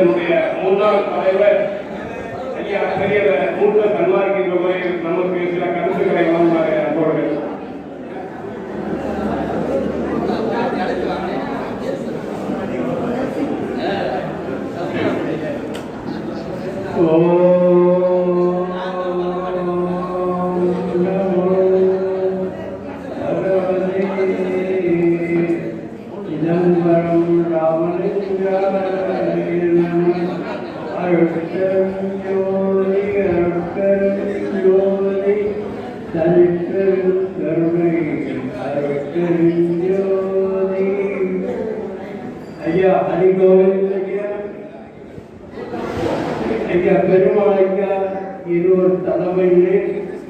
இதனுடைய முன்னாள் தலைவர் ஐயா பெரியவர் மூத்த கண்மார்க்கின்ற முறையில் நமக்கு சில கருத்துக்களை வழங்குவார் அன்போடு ஐயா ஹரிகோவிந்த் ஐயா பெருமாளையா இருவர் தலைமையிலே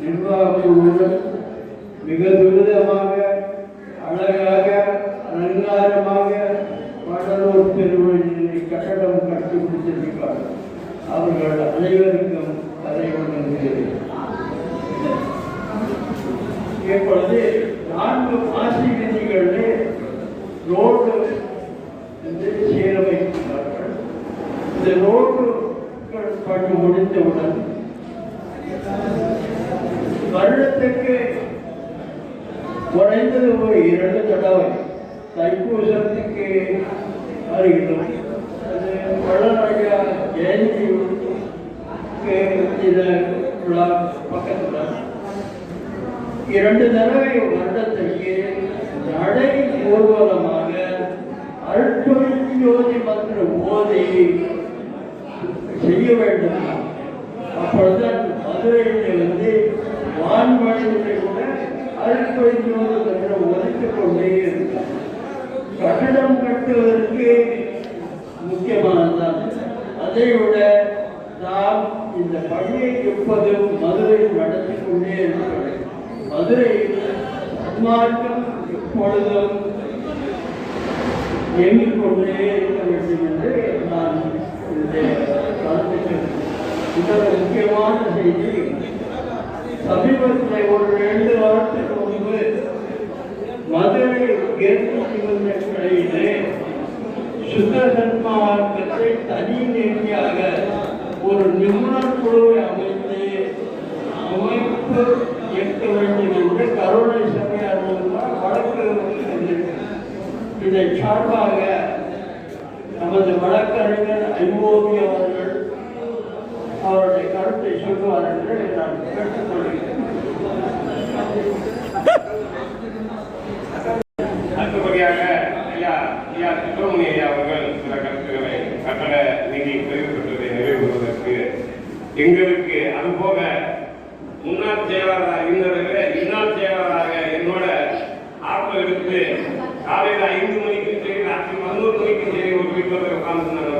நிர்வாகத்துடன் மிக துரிதமாக அழகாக அலங்காரமாக வடலூர் பெருவழியை கட்டடம் கட்டி முடித்திருக்கிறார் அவர்கள் அனைவருக்கும் அதை வணங்குகிறேன் இப்பொழுது நான்கு மாசி விதிகளிலே ரோடு என்று சீரமைக்கிறார்கள் இந்த ரோடுகள் பணி முடித்தவுடன் வருடத்துக்கு குறைந்தது ஒரு இரண்டு தடவை தைப்பூசத்துக்கு வருகிறோம் அது வளராஜா ஜெயந்திக்கு இது விழா பக்கத்தில் இரண்டு தடவை வருடத்திற்கு நடை ஊர்வலமாக அருட்பெருஞ்சோதி மந்திர ஓதி செய்ய வேண்டும். அப்பொழுதுதான் மதுரையிலே வந்து வான்மொழியிலே கூட அருட்பெருஞ்சோதி மந்திரம் ஒதுக்கிக் கொண்டே இருக்கும் கட்டடம் கட்டுவதற்கு முக்கியமான அதை விட நாம் இந்த பள்ளியை எப்பதும் மதுரையில் நடத்தி கொண்டே மதுரையில் சன்மார்க்கம் எப்பொழுதும் இயங்கிக் கொண்டே இருக்க வேண்டும் என்று நான் இந்த முக்கியமான செய்தி. சமீபத்தில் ஒரு ரெண்டு வாரத்துக்கு முன்பு மதுரை கெட்டு சிவந்த கடையிலே சுத்த சன்மார்க்கத்தை தனி நிலையாக ஒரு நிபுணர் குழுவை அமைத்து அமைப்பு இயக்க வேண்டும் என்று கருணை சபையார் மூலமாக வழக்கு இதை சார்பாக நமது வழக்கறிஞர் ஐஓபி அவர்கள் அவருடைய கருத்தை சொல்லுவார் என்று நான் கேட்டுக்கொள்கிறேன் அடுத்தபடியாக ஐயா ஐயா சுப்பிரமணிய ஐயா அவர்கள் சில கருத்துக்களை கட்டட நிதி பிரிவு பெற்றதை நிறைவேறுவதற்கு எங்களுக்கு அதுபோக முன்னாள் செயலாளராக இருந்தவர்கள இன்னால் செயலாளராக என்னோட ஆற்றல் எடுத்து காலையில் ஐந்து மணிக்கும் சரி ராத்திரி பதினோரு மணிக்கும் சரி ஒரு வீட்டில் உட்கார்ந்து நான்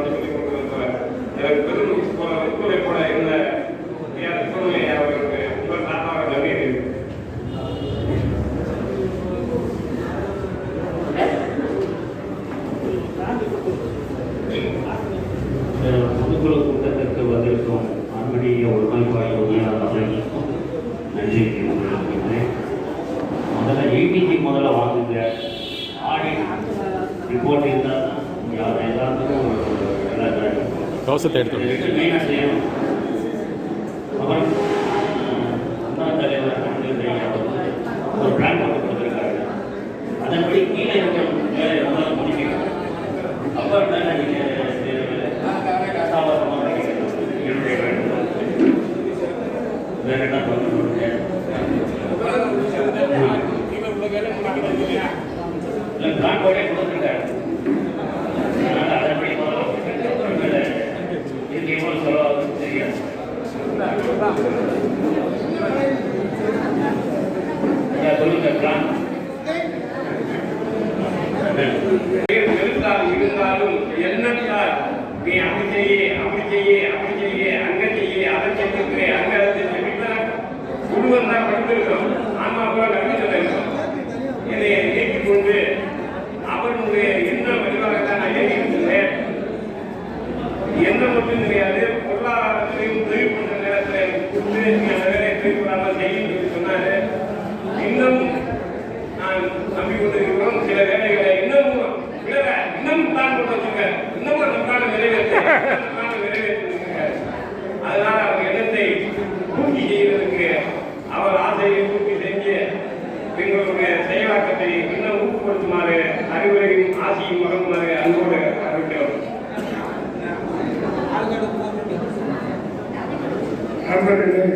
நண்பர்களே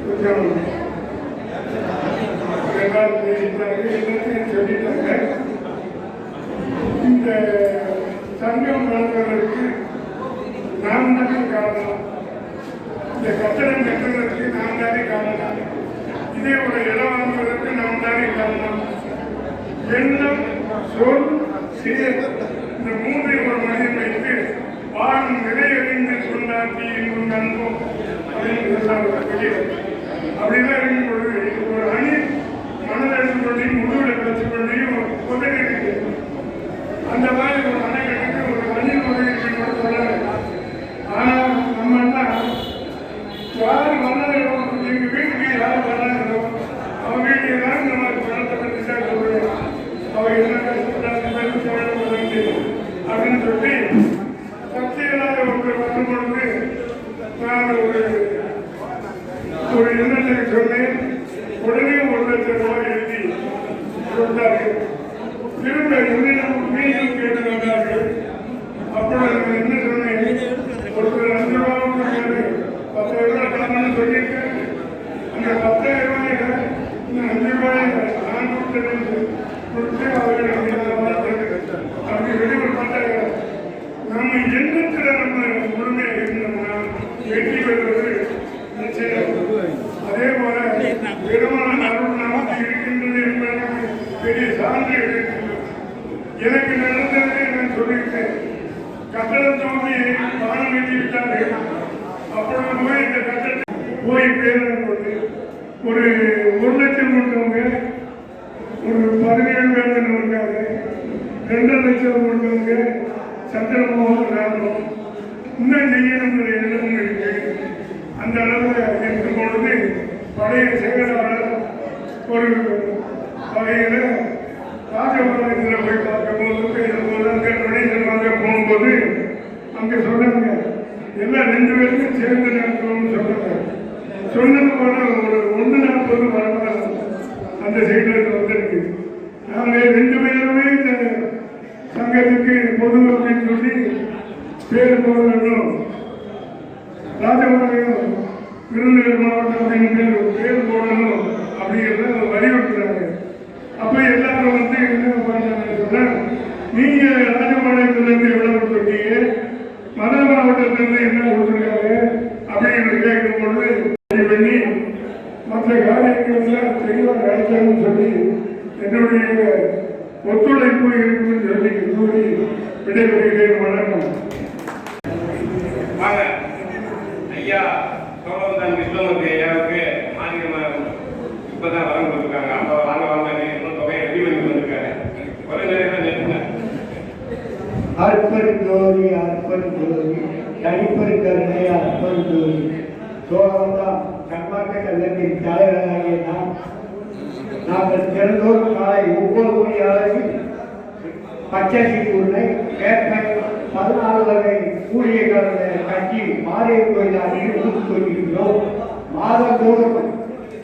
கொஞ்சம் எல்லாத்தையும் சொல்லிட்டாங்க இந்த சங்கம் நடந்ததற்கு நாம் தானே காரணம் இந்த கட்டணம் கட்டுறதுக்கு நாம் தானே காரணம் இதே ஒரு இடம் வாங்குவதற்கு நாம் தானே காரணம் எண்ணம் சொல் செயல் இந்த மூன்றை ஒரு மனிதன் வைத்து வான் நிறையறிந்து சொன்னாட்டி இன்னும் நண்போம் அப்படின்னு Thank you. சந்திரமோகன் ராமன் இன்னும் நெய்ய நம்மளுடைய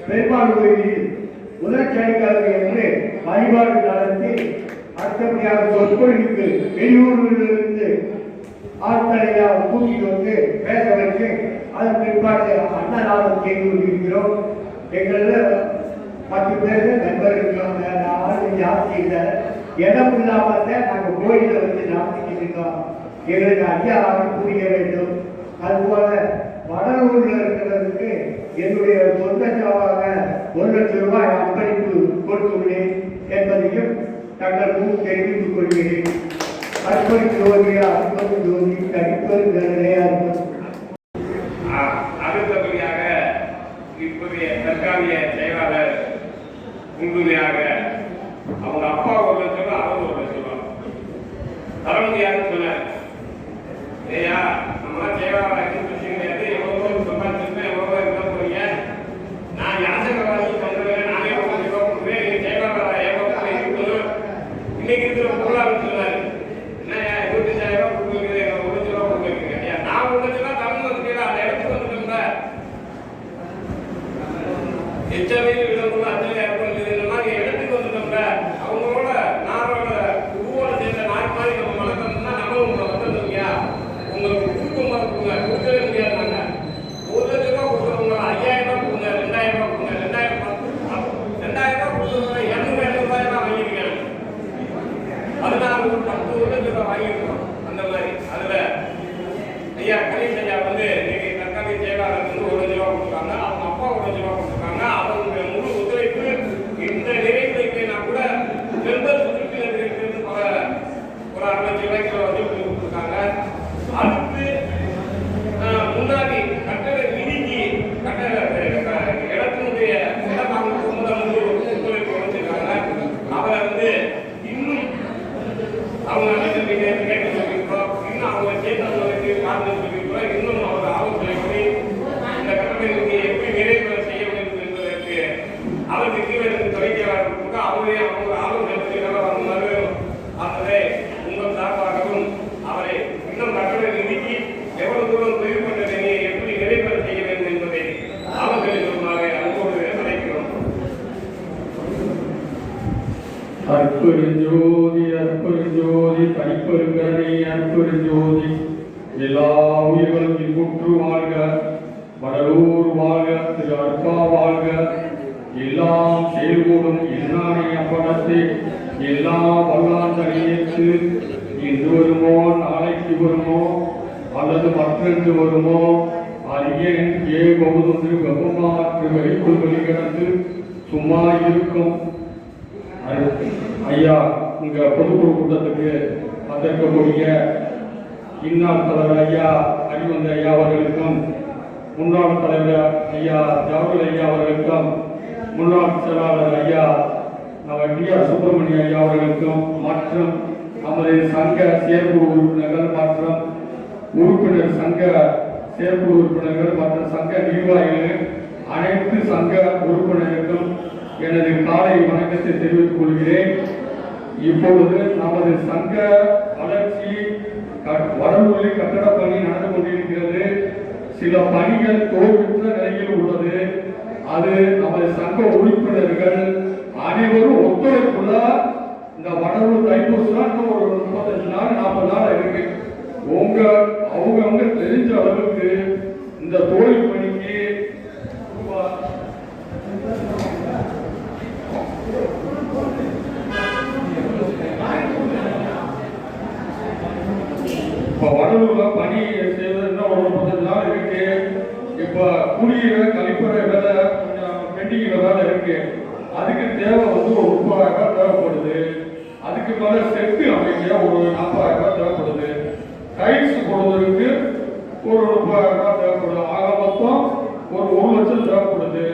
பெருமாள்கோயிலில் முதற்சனிக்கிழமை என்று வழிபாடு நடத்தி அடுத்தபடியாக சொற்பொழிவுக்கு வெளியூர்களிலிருந்து ஆட்களையாக கூட்டிட்டு வந்து பேச வைத்து அதன் பிற்பாடு அன்னதானம் செய்து கொண்டிருக்கிறோம். எங்களில் பத்து பேர் நண்பர்கள் யாரும் ஜாஸ்தி இல்லை. இடம் இல்லாமல் தான் நாங்கள் கோயிலில் வந்து நடத்திக்கிட்டு இருக்கோம். எங்களுக்கு அதிகாரம் புரிய வேண்டும். அதுபோல வடலூரில் இருக்கிறதுக்கு என்னுடைய சொந்த செலவாக ஒரு லட்சம் ரூபாய் அன்பளிப்பு கொடுத்துள்ளேன் என்பதையும் தங்களுக்கும் தெரிவித்துக் கொள்கிறேன். அற்பரி ஜோதியா அற்பரி ஜோதி தனிப்பெரு கருணையா அடுத்தபடியாக இப்போதைய தற்காலிக செயலாளர் முழுமையாக வந்து இன்னைக்கு தற்காலிக செயலாளர் வந்து ஒரு லட்ச ரூபா கொடுத்துருக்காங்க அவங்க அப்பா ஒரு லட்ச ரூபா கொடுத்துருக்காங்க அவங்க முழு ஒத்துழைப்பு இந்த நிறைவேற்றினா கூட மெம்பர் உறுப்பினர்களுக்கு பல ஒரு அரை லட்சம் ரூபாய்க்கு வந்து கொடுத்துருக்காங்க அடுத்து ஆஹ், முன்னாடி கட்டட நிதிக்கு கட்டட அஹ், இடத்தினுடைய இடமாற்றம் முதல் முழு ஒத்துழைப்பு கொடுத்துருக்காங்க அவரை வந்து இன்னும் அவங்க அனைத்து கேட்க சொல்லியிருக்கோம் இன்னும் அவங்க சேர்ந்தவங்களுக்கு காரணம் சொல்லியிருக்கோம் இன்னும் அவர் ஆலோசனை பண்ணி இந்த கட்டணத்திற்கு எப்படி நிறைவேற செய்ய வேண்டும் என்பதற்கு அவருக்கு கீழே இருந்து துறைக்கையாளர் கொடுக்க அவரே அவங்க ஆலோசனை பண்ணி நல்லா வந்தாரு ஆகவே உங்கள் சார்பாகவும் அவரை இன்னும் கட்டண நிதிக்கு எவ்வளவு தூரம் தொழில்பட்ட நிலையை எப்படி நிறைவேற செய்ய வேண்டும் என்பதை ஆலோசனை சொல்லுமாறு அன்போடு அழைக்கிறோம் அற்பெருஞ்சோதி அற்பெருஞ்சோதி தனிப்பெருங்கரணி அற்பெருஞ்சோதி எல்லா உயிர்களும் இன்புற்று வாழ்க வடலூர் வாழ்க திரு அற்பா வாழ்க எல்லாம் செயல்கூடும் எண்ணானை அப்படத்தை எல்லா வல்லாந்தனையேற்று இன்று வருமோ நாளைக்கு வருமோ அல்லது மற்றென்று வருமோ அறியேன் ஏ பகுதொன்று வெப்பமாற்று வெளிக்குள் வெளிக்கிடந்து சும்மா இருக்கும் அது- ஐயா உங்க பொதுக்குழு கூட்டத்துக்கு வந்திருக்கக்கூடிய இன்னார் தலைவர் ஐயா அறிவந்த ஐயா அவர்களுக்கும் முன்னாள் தலைவர் ஐயா ஜவஹர் ஐயா அவர்களுக்கும் முன்னாள் செயலாளர் ஐயா நம்ம டி ஆர் சுப்பிரமணிய ஐயா அவர்களுக்கும் மற்றும் நமது சங்க சேர்ப்பு உறுப்பினர்கள் மற்றும் உறுப்பினர் சங்க சேர்ப்பு உறுப்பினர்கள் மற்றும் சங்க நிர்வாகிகள் அனைத்து சங்க உறுப்பினர்களுக்கும் எனது காலை வணக்கத்தை தெரிவித்துக் கொள்கிறேன். இப்பொழுது நமது சங்க வளர்ச்சி க- வடலூரில் கட்டட பணி நடந்து கொண்டிருக்கிறது. சில பணிகள் தோல்வியுற்ற நிலையில் உள்ளது. அது நமது சங்க உறுப்பினர்கள் அனைவரும் ஒத்துழைப்புள்ள இந்த வடலூர் தைப்பூசம் ஒரு முப்பத்தஞ்சு நாள் நாற்பது நாள் இருக்கு. உங்க அவங்கவுங்க தெரிஞ்ச அளவுக்கு இந்த தொழில் பணிக்கு ரூபாய் இப்போ வடலூர்ல பணி இப்போ குடியிற கழிப்பறை வேலை கொஞ்சம் பெண்டிங்கிற வேலை இருக்கு. அதுக்கு தேவை வந்து ஒரு முப்பதாயிரம் ரூபாய் தேவைப்படுது. அதுக்கு மேல செட்டு அமைக்க ஒரு நாற்பதாயிரம் ரூபாய் தேவைப்படுது. டைல்ஸ் போடுவதற்கு ஒரு முப்பதாயிரம் ரூபாய் தேவைப்படுது. ஆக மொத்தம் ஒரு ஒரு லட்சம் தேவைப்படுது.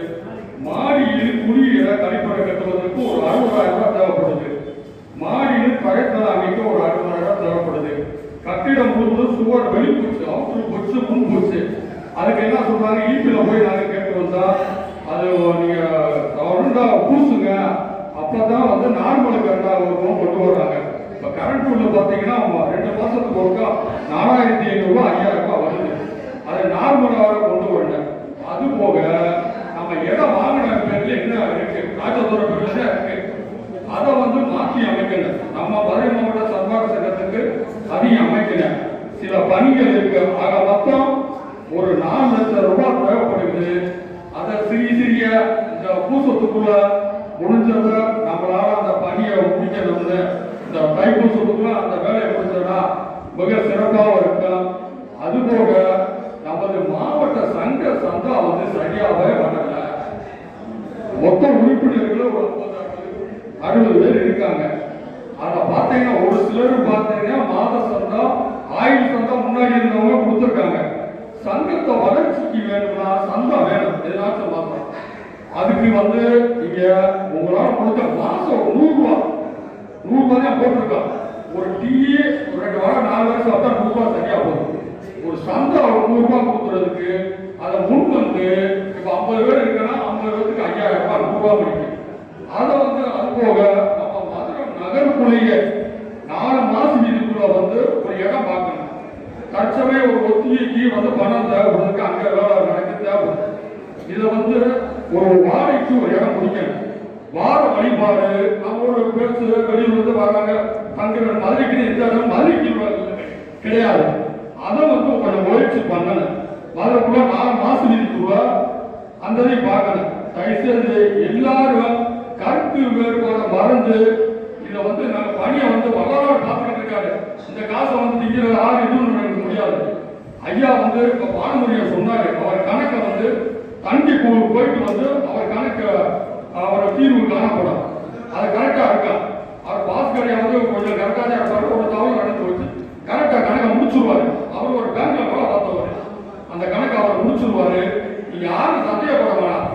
மாடியில் குடியில கழிப்பறை கட்டுவதற்கு ஒரு அறுபதாயிரம் ரூபாய் தேவைப்படுது. மாடியில் கரைத்தல் அமைக்க ஒரு அறுபதாயிரம் தேவைப்படுது. கட்டிடம் முழுவதும் சுவர் வெளிப்பூச்சு அவுட்ரு பூச்சு முன் பூச்சு அதுக்கு என்ன சொல்றாங்க ஈபியில் போய் நாங்கள் கேட்டு வந்தா அது நீங்க ரெண்டா பூசுங்க. அப்பதான் வந்து நார்மலுக்கு கரெக்டாக கொண்டு வர்றாங்க. இப்போ கரண்ட் உள்ள பார்த்தீங்கன்னா ரெண்டு மாசத்துக்கு ஒருக்கா நாலாயிரத்தி ஐநூறு ரூபாய் ஐயாயிரம் ரூபாய் வருது அதை நார்மலாக கொண்டு வரல அது போக நம்ம இடம் வாங்கின பேர்ல என்ன இருக்கு ராஜதுர பேர்ல தான் இருக்கு அதை வந்து மாற்றி அமைக்கணும் நம்ம மதுரை மாவட்ட சர்வார சங்கத்துக்கு அதையும் அமைக்கணும் சில பணிகள் இருக்கு ஆக மொத்தம் ஒரு நாலு லட்சம் ரூபாய் தேவைப்படுகிறது அதை சிறிய சிறிய இந்த பூசத்துக்குள்ள முடிஞ்சத நம்மளால அந்த பணியை முடிக்கணும்னு இந்த தைப்பூசத்துக்குள்ள அந்த வேலையை முடிஞ்சோம்னா மிக சிறப்பாக இருக்கும் அதுபோக நமது மாவட்ட சங்க சந்தா வந்து சரியாகவே வரல மொத்த உறுப்பினர்கள் ஒரு அறுபது பேர் இருக்காங்க அத பாத்தீங்கன்னா ஒரு சிலர் பாத்தீங்கன்னா மாத சந்தம் ஆயுள் சந்தம் முன்னாடி இருந்தவங்க கொடுத்துருக்காங்க சங்கத்தை வளர்ச்சிக்கு வேணும்னா சந்தம் வேணும் எல்லாத்தையும் மாசம் அதுக்கு வந்து நீங்க உங்களால கொடுத்த மாசம் நூறுரூவா நூறுரூவா தான் போட்டிருக்கோம். ஒரு டீ ஒரு ரெண்டு வாரம் நாலு வருஷம் சாப்பிட்டா நூறுரூவா சரியா போகும் ஒரு சந்தை ஒரு நூறு கொடுக்கறதுக்கு அதை முன் வந்து இப்ப ஐம்பது பேர் இருக்குன்னா ஐம்பது பேருக்கு ஐயாயிரம் ரூபாய் நூறுரூவா பிடிக்கும் அதை வந்து அது போக நம்ம மதுரை நகருக்குள்ளேயே நாலு மாசம் இதுக்குள்ள வந்து ஒரு இடம் பார்க்கணும் தற்சமயம் ஒரு ஒத்திகைக்கு வந்து பணம் தேவைப்படுறதுக்கு அங்க வேலை நடக்க தேவைப்படுது இதை வந்து ஒரு வாடகைக்கு ஒரு இடம் பிடிக்கணும் வார வழிபாடு. நம்ம ஒரு பேசு வெளியூர் வந்து வராங்க. தங்குற மதுரைக்கு எந்த இடம்? மதுரைக்கு கிடையாது. அதை வந்து கொஞ்சம் முயற்சி பண்ணணும். மதுரைக்குள்ள நாலு மாசம் இருக்குவா அந்த இதை பார்க்கணும். தயவுசெய்து எல்லாரும் கருத்து வேறுபாடு மறந்து இதை வந்து நாங்கள் பணியை வந்து வரலாறு பார்த்துக்கிட்டு இருக்காரு இந்த காசை வந்து திங்கிற ஆறு எதுவும் முடியாது. ஐயா வந்து இப்ப பாரம்பரியம் சொன்னாரு. அவர் கணக்கை வந்து தண்டி போயிட்டு வந்து அவர் கணக்கு அவரை தீர்வு காணப்படும் அது கரெக்டா இருக்கா? அவர் பாஸ்கரை வந்து கொஞ்சம் கரெக்டா தான் இருப்பாரு. ஒரு தவறு நடந்து வச்சு கரெக்டா கணக்கை முடிச்சிருவாரு. அவர் ஒரு பேங்க்ல கூட பார்த்தவர். அந்த கணக்கை அவர் முடிச்சிருவாரு. நீங்க யாரும் சந்தேகப்பட வேணாம்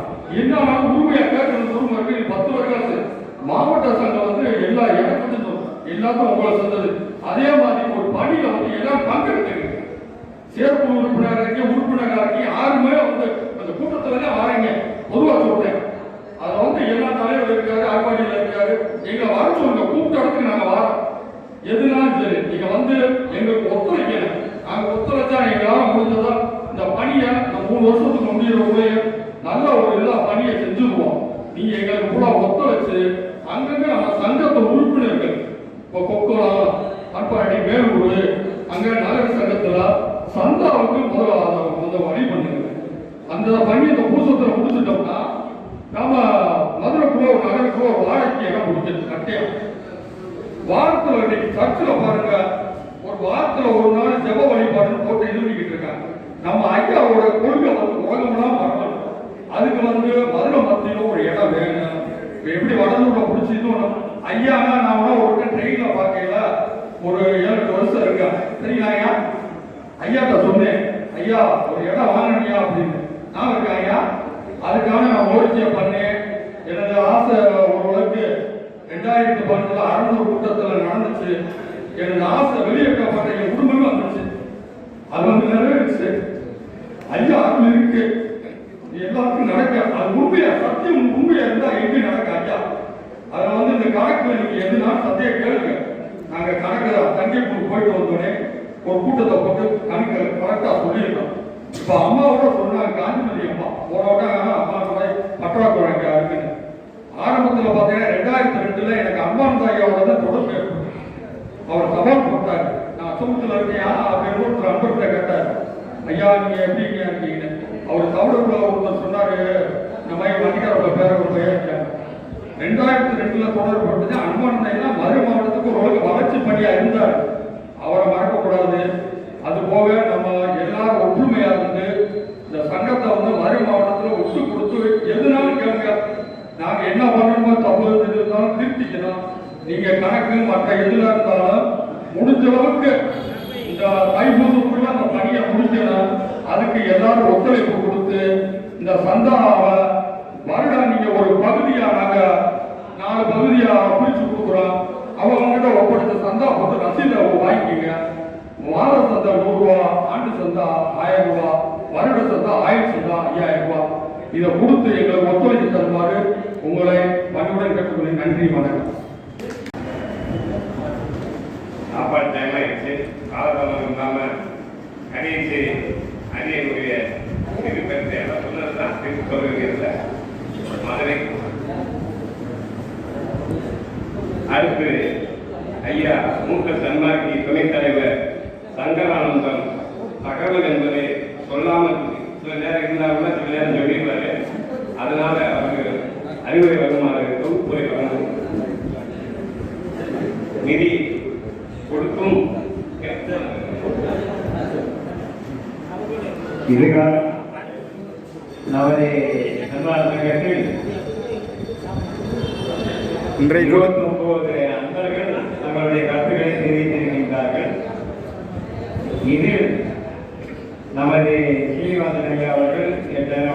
என்னாலும் உரிமையா கேட்கறது உரிமை இருக்கு. பத்து வருஷம் மாவட்ட சங்கம் வந்து எல்லா இடத்துலையும் எல்லாத்தையும் உங்களை சொன்னது அதே மாதிரி ஒரு பணியில வந்து எல்லாம் பங்கெடுத்துங்க சேர்ப்பு உறுப்பினராக்கி உறுப்பினராக்கி யாருமே வந்து அந்த கூட்டத்தில் வாரீங்க பொதுவாக சொல்றேன். அதில் வந்து எல்லா தலைவர் இருக்காரு அறுவாடியில் இருக்காரு எங்களை வர சொல்லுங்க. கூப்பிட்ட இடத்துக்கு நாங்க வரோம். எதுனாலும் சரி நீங்கள் வந்து எங்களுக்கு ஒத்துழைக்கணும். நாங்கள் ஒத்துழைச்சா எங்களால் முடிஞ்சதா இந்த பணியை இந்த மூணு வருஷத்துக்கு முடியறவங்களே நல்ல ஒரு எல்லா பணியை செஞ்சுருவோம். நீங்கள் எங்களுக்கு கூட ஒத்துழைச்சு அங்கங்கே நம்ம சங்கத்தை உறுப்பினர்கள் இப்போ கொக்கோலாம் அட்பாடி மேலூர் அங்கே நகர சங்கத்தில் சந்தாவுக்கு முதல் முதல் வழி பண்ணுங்க அந்த பணி பூசத்தில் முடிச்சுட்டோம்னா முடிச்சிட்டோம்னா நாம மதுரைக்குள்ள ஒரு நகருக்குள்ள ஒரு வாழைக்கு இடம் முடிக்கிறது கட்டியம் இன்னைக்கு சர்ச்சில் பாருங்க ஒரு வாரத்தில் ஒரு நாள் ஜெப வழிபாடுன்னு போட்டு இது இருக்காங்க. நம்ம ஐயாவோட கொள்கை வந்து உலகம்லாம் வரணும் அதுக்கு வந்து மதுரை மத்தியில ஒரு இடம் வேணும். எப்படி வடலூர்ல பிடிச்சி இது ஒண்ணு? ஐயானா நான் ஒரு ட்ரெயின்ல பார்க்கல ஒரு ஏழு வருஷம் இருக்கேன் சரிங்களா ஐயா ஐயாட்ட சொன்னேன் ஐயா ஒரு இடம் வாங்கினியா? அப்படின்னு. நான் இருக்கேன் ஐயா. அதுக்கான நான் முயற்சியை பண்ணேன். எனது ஆசை ஓரளவுக்கு ரெண்டாயிரத்தி பன்னெண்டுல அறநூறு கூட்டத்தில் நடந்துச்சு. எனது ஆசை வெளியேற்றப்பட்ட என் குடும்பமே வந்துச்சு அது வந்து நிறைவேறுச்சு. ஐயா அருள் இருக்கு. எல்லாருக்கும் நடக்க அது உண்மையா சத்தியம் உண்மையா இருந்தா எங்க நடக்க ஐயா? அதுல வந்து இந்த கணக்குல நீங்க எதுனா சத்திய கேளுங்க. நாங்க கணக்கு தங்கிப்பூர் போயிட்டு வந்தோடனே ஒரு கூட்டத்தை போட்டு கணக்கு கரெக்டாக சொல்லியிருக்கோம் இப்போ அம்மாவோட சொன்னாங்க காந்திமதி அம்மா போறோட அம்மா கூட பற்றாக்குறை இங்க இருக்குன்னு. ஆரம்பத்துல பாத்தீங்கன்னா ரெண்டாயிரத்தி ரெண்டுல எனக்கு அம்மான் தாயாவோட தான் தொடர்பு ஏற்படும் அவர் சவால் கொடுத்தாரு. நான் அசமத்தில் இருக்கேன் அப்படின்னு ஒருத்தர் அன்பர்கிட்ட கேட்டார். ஐயா நீங்க எப்படிங்க இருக்கீங்கன்னு. அவர் தவறுக்குள்ள ஒருத்தர் சொன்னாரு இந்த மாதிரி வண்டிகாரோட பேரை ஒரு பையன் ரெண்டாயிரத்தி ரெண்டுல தொடர்பு பட்டது தாய் தான் மதுரை மாவட்டத்துக்கு ஒரு வளர்ச்சி பணியா இருந்தார். அவரை மறக்கக்கூடாது. அது போக நம்ம எல்லாரும் ஒற்றுமையா இருந்து இந்த சங்கத்தை வந்து மறை மாவட்டத்தில் ஒட்டு கொடுத்து எதுனாலும் கேளுங்க. நாங்க என்ன பண்ணணுமோ தப்பு இருந்தாலும் திருப்திக்கணும் நீங்க கணக்கு மற்ற எதுல இருந்தாலும் முடிஞ்ச அளவுக்கு இந்த தைப்பூசத்துக்குள்ள அந்த பணியை முடிக்கணும். அதுக்கு எல்லாரும் ஒத்துழைப்பு கொடுத்து இந்த சந்தாவை வருடம் நீங்க ஒரு பகுதியா நாங்க நாலு பகுதியா பிரிச்சு கொடுக்குறோம். அவங்ககிட்ட ஒப்படைச்ச சந்தா போட்டு ரசீதை வாங்கிக்கோங்க. மாத சந்தா நூறுரூவா ஆண்டு சந்தா ஆயிரம் ரூபா வருட சந்தா ஆயிரம் சந்தா ஐயாயிரம் ரூபாய் இதை கொடுத்து எங்களுக்கு ஒத்துழைப்பு தருமாறு உங்களை பணியுடன் கேட்டுக்கொள்ள நன்றி வணக்கம். சாப்பாடு டைம் ஆயிடுச்சு. காலதாமதம் இல்லாம கணிச்சு அரியனுடைய இது கருத்து எல்லாம் சொன்னதுதான் திருப்பி சொல்ல வேண்டியதில்லை மதுரை அடுத்து ஐயா மூத்த சன்மார்க்கி துணைத் தலைவர் சங்கரானந்தம் தகவல் என்பதை சொல்லாமல் சில நேரம் கூட சில நேரம் சொல்லிடுவாரு அதனால அவருக்கு அறிவுரை வருமாறு தொகுப்புரை வரணும் நிதி கொடுக்கும். இதுக்காக இது நமது சீனிவாசன் ஐயா அவர்கள் எட்டாயிரம்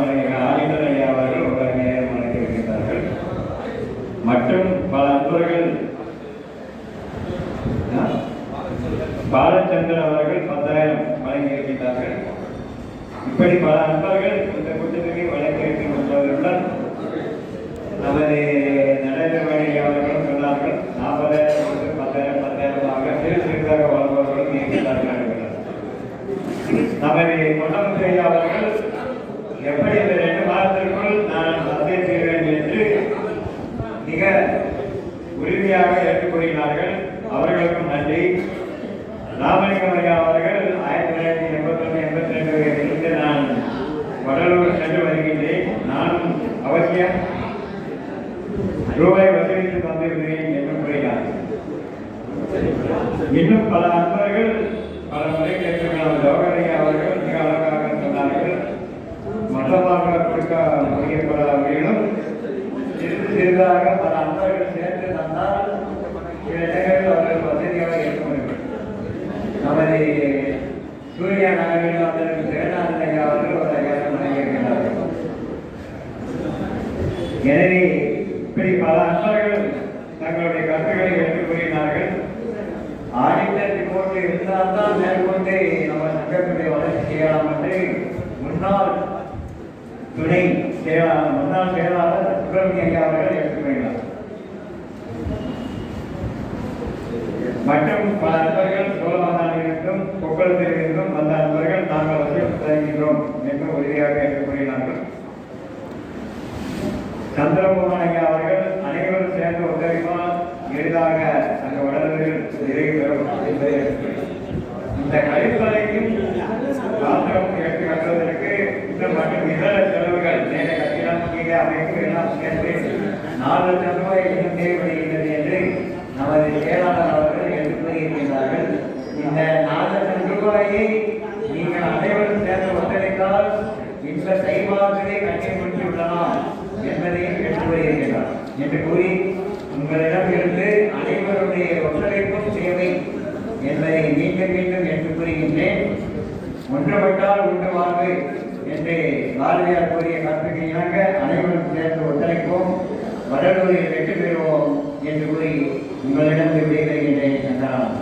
துணை செயலாளர் முன்னாள் செயலாளர் சுப்பிரமணிய ஐயா அவர்கள் எடுத்துக்கொள்கிறார் மற்றும் பல நண்பர்கள் சோழமாதானிலிருந்தும் கொக்கலத்திலிருந்தும் வந்த நண்பர்கள் நாங்கள் வந்து என்று உறுதியாக எடுத்துக்கொள்கிறார்கள் சந்திரமோகன் ஐயா அவர்கள் அனைவரும் சேர்ந்து ஒத்துழைப்பால் எளிதாக அந்த வளர்கள் நிறைவு பெறும் இந்த கழிப்பறையும் பாத்திரம் எடுத்து கட்டுவதற்கு இந்த மற்றும் இதர உள்ளிட்ட அமைப்பு சேர்ந்து நாலு லட்சம் ரூபாய் இன்னும் தேவைப்படுகிறது என்று நமது செயலாளர் அவர்கள் எடுத்து இந்த நாலு லட்சம் ரூபாயை நீங்கள் அனைவரும் சேர்ந்து ஒத்துழைத்தால் இந்த செயல்பாடுகளை கட்டிப்படுத்தி விடலாம் என்பதையும் எடுத்து என்று கூறி உங்களிடம் இருந்து அனைவருடைய ஒத்துழைப்பும் தேவை என்பதை மீண்டும் மீண்டும் என்று கூறுகின்றேன். ஒன்றுபட்டால் ஒன்று வாழ்வு. என்று பாரதியார் கூறிய கருத்துக்கு இணங்க அனைவரும் சேர்ந்து ஒத்துழைப்போம். வடலூரில் வெற்றி பெறுவோம் என்று கூறி உங்களிடம் விடைபெறுகின்றேன் சந்தானம்.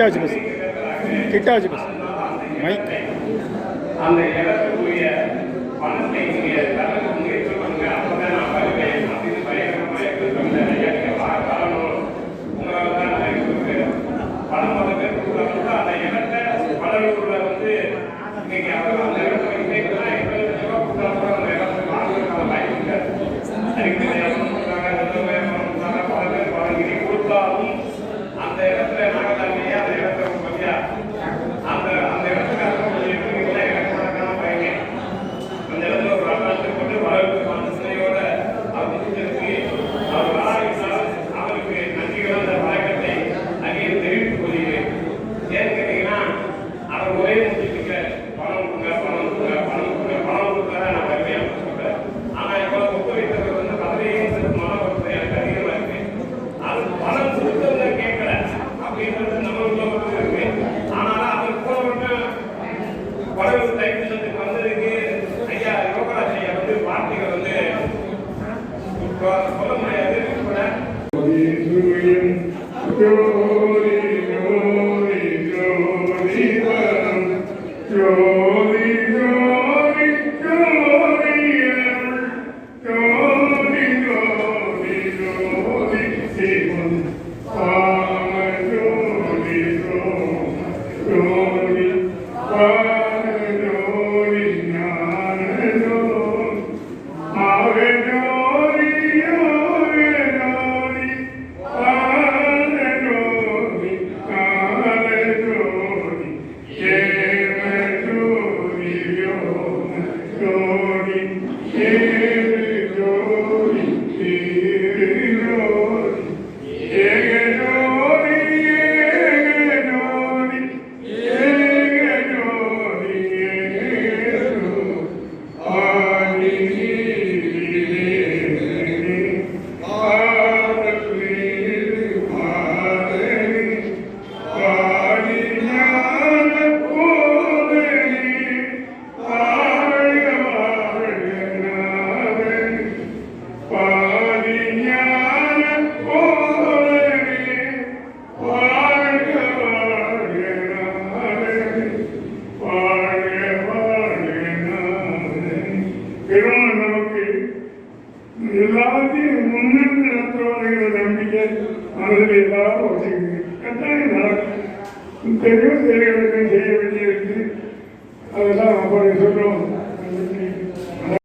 കിട്ടാവശ്യം ബസ് കിട്ടാവശ്യം ബസ്